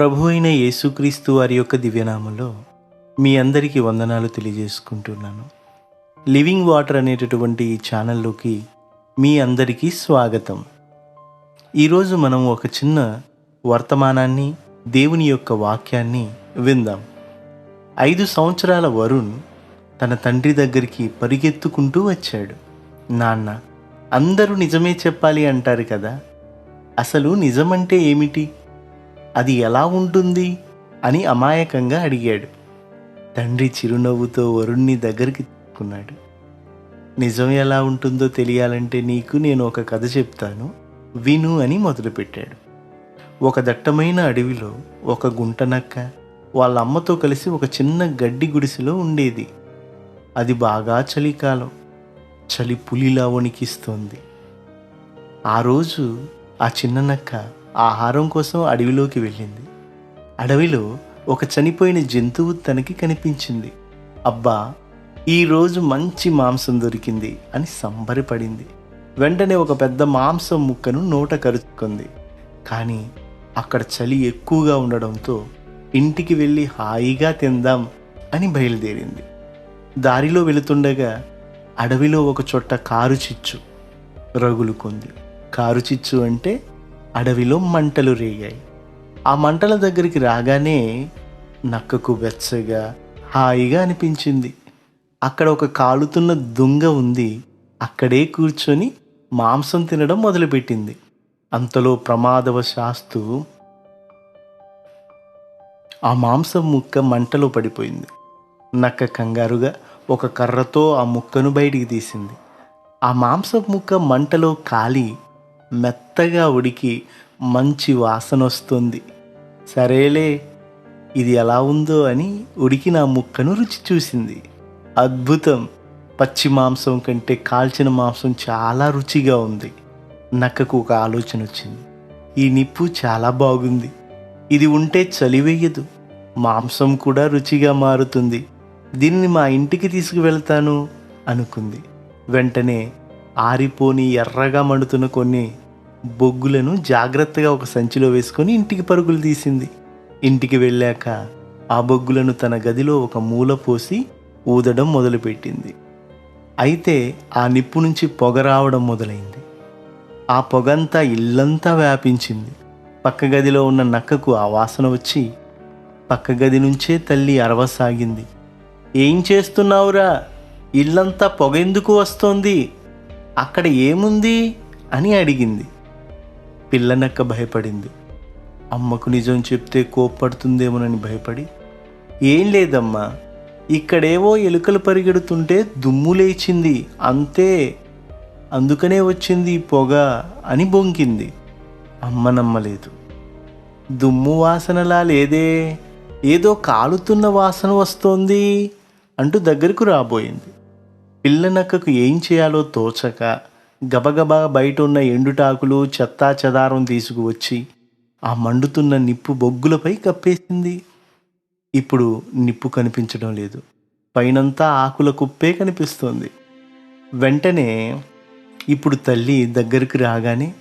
ప్రభు అయిన యేసుక్రీస్తు వారి యొక్క దివ్యనామంలో మీ అందరికీ వందనాలు తెలియజేసుకుంటున్నాను. లివింగ్ వాటర్ అనేటటువంటి ఈ ఛానల్లోకి మీ అందరికీ స్వాగతం. ఈరోజు మనం ఒక చిన్న వర్తమానాన్ని దేవుని యొక్క వాక్యాన్ని విందాం. ఐదు సంవత్సరాల వరుణ్ తన తండ్రి దగ్గరికి పరిగెత్తుకుంటూ వచ్చాడు. నాన్న అందరూ నిజమే చెప్పాలి అంటారు కదా. అసలు నిజమంటే ఏమిటి? అది ఎలా ఉంటుంది? అని అమాయకంగా అడిగాడు. తండ్రి చిరునవ్వుతో వరుణ్ణి దగ్గరికి తీసుకున్నాడు. నిజం ఎలా ఉంటుందో తెలియాలంటే నీకు నేను ఒక కథ చెప్తాను. విను అని మొదలుపెట్టాడు. ఒక దట్టమైన అడవిలో ఒక గుంటనక్క వాళ్ళ అమ్మతో కలిసి ఒక చిన్న గడ్డి గుడిసెలో ఉండేది. అది బాగా చలికాలం. చలి పులిలా వణికిస్తోంది. ఆ రోజు ఆ చిన్న నక్క ఆహారం కోసం అడవిలోకి వెళ్ళింది. అడవిలో ఒక చనిపోయిన జంతువు తనకి కనిపించింది. అబ్బా ఈరోజు మంచి మాంసం దొరికింది అని సంబరపడింది. వెంటనే ఒక పెద్ద మాంసం ముక్కను నోట కరుచుకుంది. కానీ అక్కడ చలి ఎక్కువగా ఉండడంతో ఇంటికి వెళ్ళి హాయిగా తిందాం అని బయలుదేరింది. దారిలో వెళుతుండగా అడవిలో ఒక చోట కారు చిచ్చు రగులుకుంది. కారు చిచ్చు అంటే అడవిలో మంటలు రేగాయి. ఆ మంటల దగ్గరికి రాగానే నక్కకు వెచ్చగా హాయిగా అనిపించింది. అక్కడ ఒక కాలుతున్న దుంగ ఉంది. అక్కడే కూర్చొని మాంసం తినడం మొదలుపెట్టింది. అంతలో ప్రమాదవశాస్తు ఆ మాంసం ముక్క మంటలో పడిపోయింది. నక్క కంగారుగా ఒక కర్రతో ఆ ముక్కను బయటికి తీసింది. ఆ మాంసం ముక్క మంటలో కాలి మెత్తగా ఉడికి మంచి వాసన వస్తుంది. సరేలే ఇది ఎలా ఉందో అని ఉడికిన ముక్కను రుచి చూసింది. అద్భుతం! పచ్చి మాంసం కంటే కాల్చిన మాంసం చాలా రుచిగా ఉంది. నక్కకు ఒక ఆలోచన వచ్చింది. ఈ నిప్పు చాలా బాగుంది. ఇది ఉంటే చలివేయదు మాంసం కూడా రుచిగా మారుతుంది. దీన్ని మా ఇంటికి తీసుకువెళ్తాను అనుకుంది. వెంటనే ఆరిపోని ఎర్రగా మండుతున్న కొన్ని బొగ్గులను జాగ్రత్తగా ఒక సంచిలో వేసుకొని ఇంటికి పరుగులు తీసింది. ఇంటికి వెళ్ళాక ఆ బొగ్గులను తన గదిలో ఒక మూల పోసి ఊదడం మొదలుపెట్టింది. అయితే ఆ నిప్పు నుంచి పొగ రావడం మొదలైంది. ఆ పొగంతా ఇల్లంతా వ్యాపించింది. పక్క గదిలో ఉన్న నక్కకు ఆ వాసన వచ్చి పక్క గది నుంచే తల్లి అరవసాగింది ఏం చేస్తున్నావురా? ఇల్లంతా పొగ ఎందుకు వస్తోంది? అక్కడ ఏముంది అని అడిగింది. పిల్లనక్క భయపడింది. అమ్మకు నిజం చెప్తే కోప్పడుతుందేమోనని భయపడి ఏం లేదమ్మా ఇక్కడేవో ఎలుకలు పరిగెడుతుంటే దుమ్ము లేచింది అంతే అందుకనే వచ్చింది పొగ అని బొంకింది అమ్మ నమ్మలేదు. దుమ్ము వాసనలా లేదే ఏదో కాలుతున్న వాసన వస్తోంది అంటూ దగ్గరకు రాబోయింది. పిల్లనక్కకు ఏం చేయాలో తోచక గబగబా బయట ఉన్న ఎండుటాకులు చెత్తా చెదారం తీసుకువచ్చి ఆ మండుతున్న నిప్పు బొగ్గులపై కప్పేసింది. ఇప్పుడు నిప్పు కనిపించడం లేదు. పైనంతా ఆకుల కుప్పే కనిపిస్తోంది. వెంటనే ఇప్పుడు తల్లి దగ్గరికి రాగానే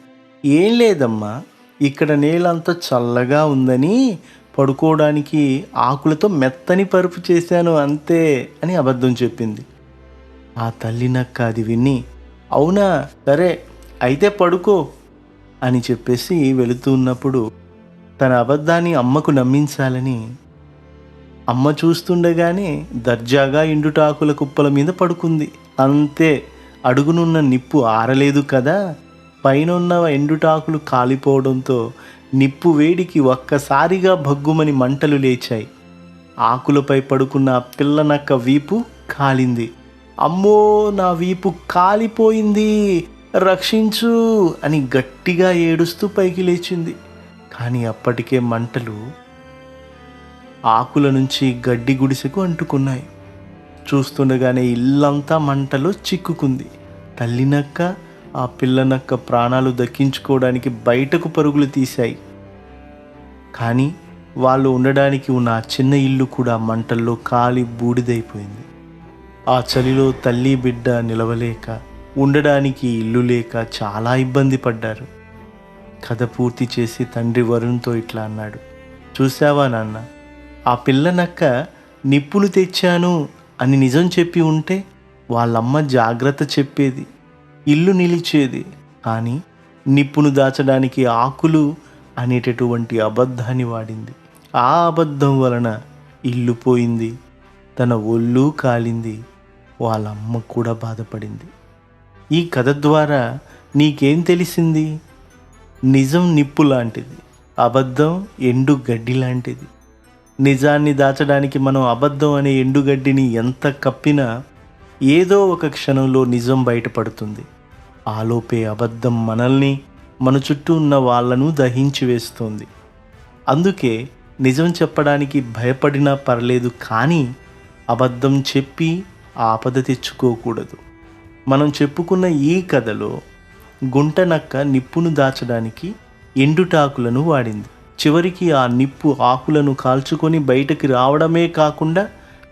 ఏం లేదమ్మా ఇక్కడ నేలంతా చల్లగా ఉందని పడుకోవడానికి ఆకులతో మెత్తని పరుపు చేశాను అంతే అని అబద్ధం చెప్పింది. ఆ తల్లి నక్క అది విని అవునా సరే అయితే పడుకో అని చెప్పేసి వెళుతూ ఉన్నప్పుడు తన అబద్ధాన్ని అమ్మకు నమ్మించాలని అమ్మ చూస్తుండగానే దర్జాగా ఎండుటాకుల కుప్పల మీద పడుకుంది. అంతే అడుగునున్న నిప్పు ఆరలేదు కదా పైన ఉన్న ఎండుటాకులు కాలిపోవడంతో నిప్పు వేడికి ఒక్కసారిగా భగ్గుమని మంటలు లేచాయి. ఆకులపై పడుకున్న పిల్లనక్క పిల్ల నక్క వీపు కాలింది. అమ్మో నా వీపు కాలిపోయింది. రక్షించు అని గట్టిగా ఏడుస్తూ పైకి లేచింది. కానీ అప్పటికే మంటలు ఆకుల నుంచి గడ్డి గుడిసెకు అంటుకున్నాయి. చూస్తుండగానే ఇల్లంతా మంటలో చిక్కుకుంది. తల్లినక్క ఆ పిల్లనక్క ప్రాణాలు దక్కించుకోవడానికి బయటకు పరుగులు తీశాయి. కానీ వాళ్ళు ఉండడానికి ఉన్న ఆ చిన్న ఇల్లు కూడా మంటల్లో కాలి బూడిదైపోయింది. ఆ చలిలో తల్లి బిడ్డ నిలవలేక ఉండడానికి ఇల్లు లేక చాలా ఇబ్బంది పడ్డారు. కథ పూర్తి చేసి తండ్రి వరుణ్తో ఇట్లా అన్నాడు. చూసావా నాన్న ఆ పిల్లనక్క నిప్పులు తెచ్చాను అని నిజం చెప్పి ఉంటే వాళ్ళమ్మ జాగ్రత్త చెప్పేది ఇల్లు నిలిచేది. కానీ నిప్పును దాచడానికి ఆకులు అనేటటువంటి అబద్ధాన్ని వాడింది. ఆ అబద్ధం వలన ఇల్లు పోయింది తన ఒళ్ళు కాలింది. వాళ్ళ అమ్మ కూడా బాధపడింది. ఈ కథ ద్వారా నీకేం తెలిసింది? నిజం నిప్పు లాంటిది అబద్ధం ఎండు గడ్డి లాంటిది. నిజాన్ని దాచడానికి మనం అబద్ధం అనే ఎండుగడ్డిని ఎంత కప్పినా ఏదో ఒక క్షణంలో నిజం బయటపడుతుంది. ఆలోపే అబద్ధం మనల్ని మన చుట్టూ ఉన్న వాళ్ళను దహించి వేస్తుంది. అందుకే నిజం చెప్పడానికి భయపడినా పర్లేదు కానీ అబద్ధం చెప్పి ఆపద తెచ్చుకోకూడదు మనం చెప్పుకున్న ఈ కథలో గుంటనక్క నిప్పును దాచడానికి ఎండుటాకులను వాడింది. చివరికి ఆ నిప్పు ఆకులను కాల్చుకొని బయటకి రావడమే కాకుండా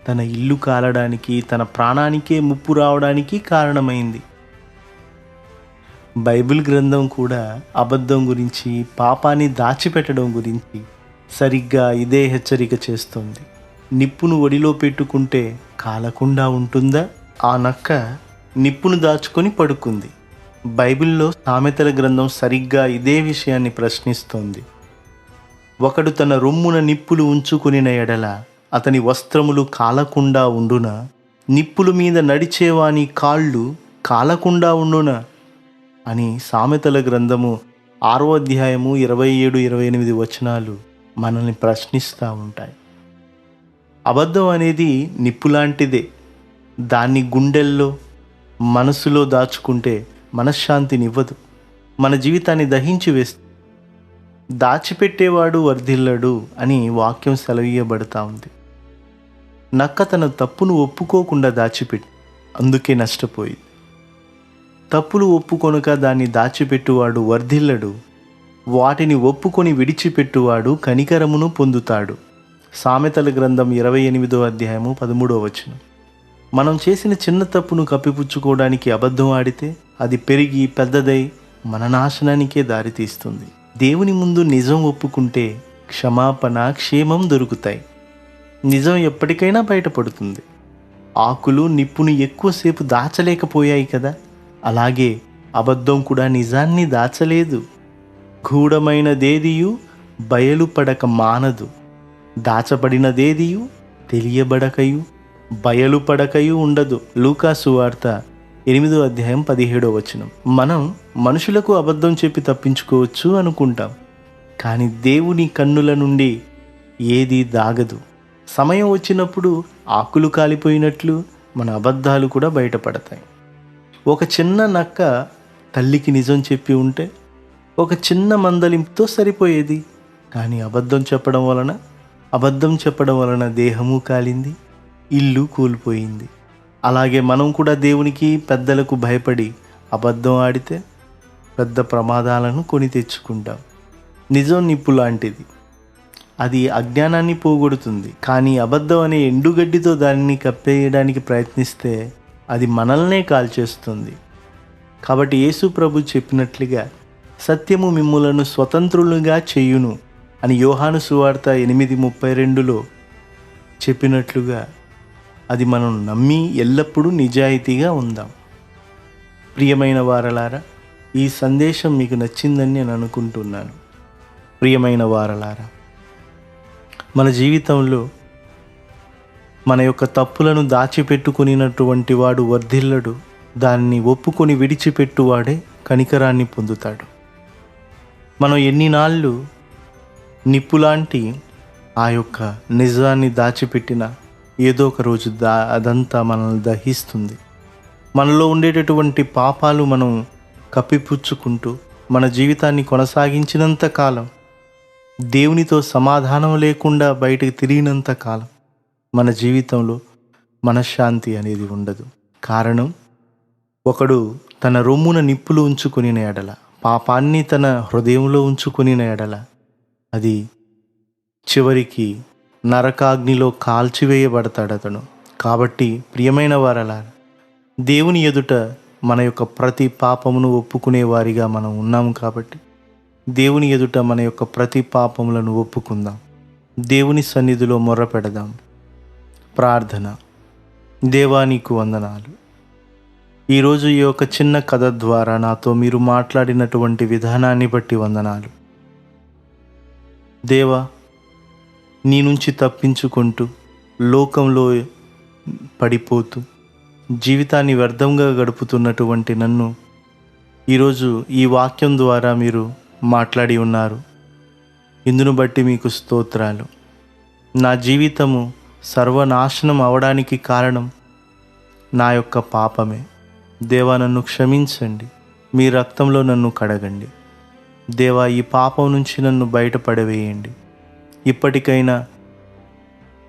తన ఇల్లు కాలడానికి తన ప్రాణానికే ముప్పు రావడానికి కారణమైంది. బైబిల్ గ్రంథం కూడా అబద్ధం గురించి పాపాన్ని దాచిపెట్టడం గురించి సరిగ్గా ఇదే హెచ్చరిక చేస్తుంది. నిప్పును ఒడిలో పెట్టుకుంటే కాలకుండా ఉంటుందా? ఆ నక్క నిప్పును దాచుకొని పడుకుంది. బైబిల్లో సామెతల గ్రంథం సరిగ్గా ఇదే విషయాన్ని ప్రశ్నిస్తోంది. ఒకడు తన రొమ్మున నిప్పులు ఉంచుకునిన ఎడల అతని వస్త్రములు కాలకుండా ఉండున? నిప్పుల మీద నడిచేవాని కాళ్ళు కాలకుండా ఉండున? అని సామెతల గ్రంథము ఆరో అధ్యాయము ఇరవై ఏడు ఇరవై ఎనిమిది వచనాలు మనల్ని ప్రశ్నిస్తూ ఉంటాయి. అబద్ధం అనేది నిప్పు లాంటిదే దాన్ని గుండెల్లో మనసులో దాచుకుంటే మనశ్శాంతినివ్వదు. మన జీవితాన్ని దహించి వేస్తుంది. దాచిపెట్టేవాడు వర్ధిల్లడు అని వాక్యం సెలవీయబడతా ఉంది. నక్క తన తప్పును ఒప్పుకోకుండా దాచిపెట్టి అందుకే నష్టపోయింది. తప్పులు ఒప్పుకొనక దాన్ని దాచిపెట్టువాడు వర్ధిల్లడు. వాటిని ఒప్పుకొని విడిచిపెట్టువాడు కనికరమును పొందుతాడు. సామెతల గ్రంథం ఇరవై ఎనిమిదో అధ్యాయము పదమూడో వచనం. మనం చేసిన చిన్న తప్పును కప్పిపుచ్చుకోవడానికి అబద్ధం ఆడితే అది పెరిగి పెద్దదై మన నాశనానికే దారితీస్తుంది. దేవుని ముందు నిజం ఒప్పుకుంటే క్షమాపణ క్షేమం దొరుకుతాయి. నిజం ఎప్పటికైనా బయటపడుతుంది. ఆకులు నిప్పును ఎక్కువసేపు దాచలేకపోయాయి కదా? అలాగే అబద్ధం కూడా నిజాన్ని దాచలేదు. గూఢమైనదేదియు బయలుపడక మానదు. దాచబడినదేదియు? తెలియబడకయు బయలుపడకయు ఉండదు. లూకాసు వార్త ఎనిమిదో అధ్యాయం పదిహేడో వచనం. మనం మనుషులకు అబద్ధం చెప్పి తప్పించుకోవచ్చు అనుకుంటాం. కానీ దేవుని కన్నుల నుండి ఏది దాగదు. సమయం వచ్చినప్పుడు ఆకులు కాలిపోయినట్లు మన అబద్ధాలు కూడా బయటపడతాయి. ఒక చిన్న నక్క తల్లికి నిజం చెప్పి ఉంటే ఒక చిన్న మందలింపుతో సరిపోయేది. కానీ అబద్ధం చెప్పడం వలన అబద్ధం చెప్పడం వలన దేహము కాలింది ఇల్లు కూలిపోయింది. అలాగే మనం కూడా దేవునికి పెద్దలకు భయపడి అబద్ధం ఆడితే పెద్ద ప్రమాదాలను కొని తెచ్చుకుంటాం. నిజం నిప్పు లాంటిది. అది అజ్ఞానాన్ని పోగొడుతుంది. కానీ అబద్ధం అనే ఎండుగడ్డితో దానిని కప్పేయడానికి ప్రయత్నిస్తే అది మనల్నే కాల్చేస్తుంది. కాబట్టి యేసు ప్రభు చెప్పినట్లుగా సత్యము మిమ్ములను స్వతంత్రులుగా చేయును. అని యోహాను సువార్త ఎనిమిది ముప్పై రెండులో చెప్పినట్లుగా అది మనం నమ్మి ఎల్లప్పుడూ నిజాయితీగా ఉందాం. ప్రియమైన వారలారా ఈ సందేశం మీకు నచ్చిందని నేను అనుకుంటున్నాను. ప్రియమైన వారలారా మన జీవితంలో మన యొక్క తప్పులను దాచిపెట్టుకునినటువంటి వాడు వర్ధిల్లడు దాన్ని ఒప్పుకొని విడిచిపెట్టువాడే కనికరాన్ని పొందుతాడు. మనం ఎన్ని నాళ్ళు నిప్పులాంటి ఆ యొక్క నిజాన్ని దాచిపెట్టిన ఏదో ఒక రోజు దా అదంతా మనల్ని దహిస్తుంది. మనలో ఉండేటటువంటి పాపాలు మనం కప్పిపుచ్చుకుంటూ మన జీవితాన్ని కొనసాగించినంత కాలం దేవునితో సమాధానం లేకుండా బయటకు తిరిగినంత కాలం మన జీవితంలో మనశ్శాంతి అనేది ఉండదు. కారణం ఒకడు తన రొమ్మున నిప్పులు ఉంచుకుని ఎడల పాపాన్ని తన హృదయంలో ఉంచుకుని ఎడల అది చివరికి నరకాగ్నిలో కాల్చివేయబడతాడు అతను కాబట్టి ప్రియమైన వారలా దేవుని ఎదుట మన యొక్క ప్రతి పాపమును ఒప్పుకునే వారిగా మనం ఉన్నాము కాబట్టి దేవుని ఎదుట మన యొక్క ప్రతి పాపములను ఒప్పుకుందాం. దేవుని సన్నిధిలో మొర్ర పెడదాం ప్రార్థన దేవానికి వందనాలు. ఈరోజు ఈ యొక్క చిన్న కథ ద్వారా నాతో మీరు మాట్లాడినటువంటి విధానాన్ని బట్టి వందనాలు. దేవా నీ నుంచి తప్పించుకుంటూ లోకంలో పడిపోతూ జీవితాన్ని వ్యర్థంగా గడుపుతున్నటువంటి నన్ను ఈరోజు ఈ వాక్యం ద్వారా మీరు మాట్లాడి ఉన్నారు. ఇందును బట్టి మీకు స్తోత్రాలు. నా జీవితము సర్వనాశనం అవడానికి కారణం నా యొక్క పాపమే. దేవా నన్ను క్షమించండి. మీ రక్తంలో నన్ను కడగండి. దేవా ఈ పాపం నుంచి నన్ను బయటపడవేయండి. ఇప్పటికైనా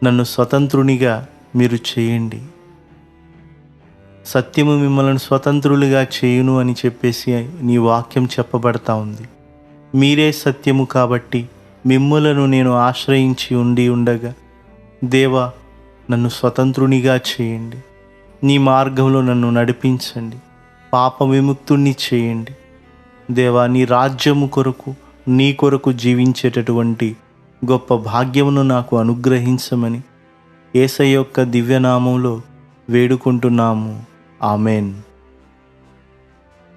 నన్ను స్వతంత్రునిగా మీరు చేయండి. సత్యము మిమ్మల్ని స్వతంత్రులుగా చేయును అని చెప్పేసి నీ వాక్యం చెప్పబడతా ఉంది. మీరే సత్యము కాబట్టి మిమ్ములను నేను ఆశ్రయించి ఉండి ఉండగా దేవా నన్ను స్వతంత్రునిగా చేయండి. నీ మార్గంలో నన్ను నడిపించండి. పాప విముక్తుణ్ణి చేయండి. దేవా నీ రాజ్యము కొరకు నీ కొరకు జీవించేటటువంటి గొప్ప భాగ్యమును నాకు అనుగ్రహించమని ఏసయ్య యొక్క దివ్యనామంలో వేడుకుంటున్నాము. ఆమెన్.